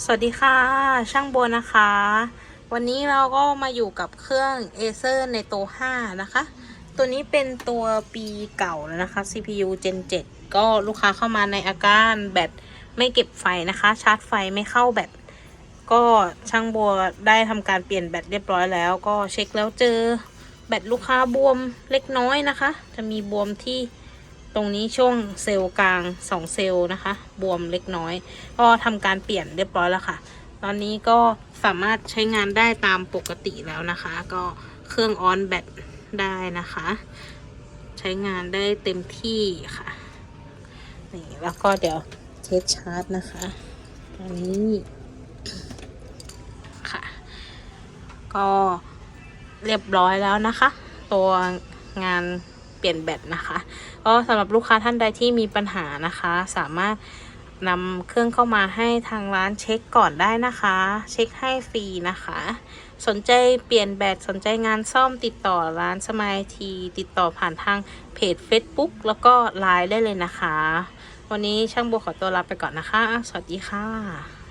สวัสดีค่ะ ช่างบัวนะคะ วันนี้เราก็มาอยู่กับเครื่อง Acer ในตัว5นะคะ ตัวนี้เป็นตัวปีเก่าแล้วนะคะ CPU Gen 7 ก็ลูกค้าเข้ามาในอาการแบตไม่เก็บไฟนะคะ ชาร์จไฟไม่เข้าแบตก็ช่างบัวได้ทำการเปลี่ยนแบตเรียบร้อยแล้ว ก็เช็คแล้วเจอแบตลูกค้าบวมเล็กน้อยนะคะ จะมีบวมที่ ตรงนี้ช่วงเซลล์กลาง 2 เซลล์นะคะ บวมเล็กน้อย ก็ทำการเปลี่ยนเรียบร้อยแล้วค่ะ ตอนนี้ก็สามารถใช้งานได้ตามปกติแล้วนะคะ ก็เครื่องออนแบตได้นะคะ ใช้งานได้เต็มที่ค่ะ นี่แล้วก็เดี๋ยวเทสชาร์จนะคะ ตอนนี้ค่ะ ก็เรียบร้อยแล้วนะคะ ตัวงาน เปลี่ยนแบตนะคะก็สำหรับลูกค้าท่านใดที่มีปัญหานะคะ สามารถนำเครื่องเข้ามาให้ทางร้านเช็คก่อนได้นะคะ เช็คให้ฟรีนะคะ สนใจเปลี่ยนแบตสนใจงานซ่อมติดต่อร้านสมายที ติดต่อผ่านทางเพจ Facebook แล้วก็ไลน์ได้เลยนะคะ วันนี้ช่างบัวขอตัวลาไปก่อนนะคะ สวัสดีค่ะ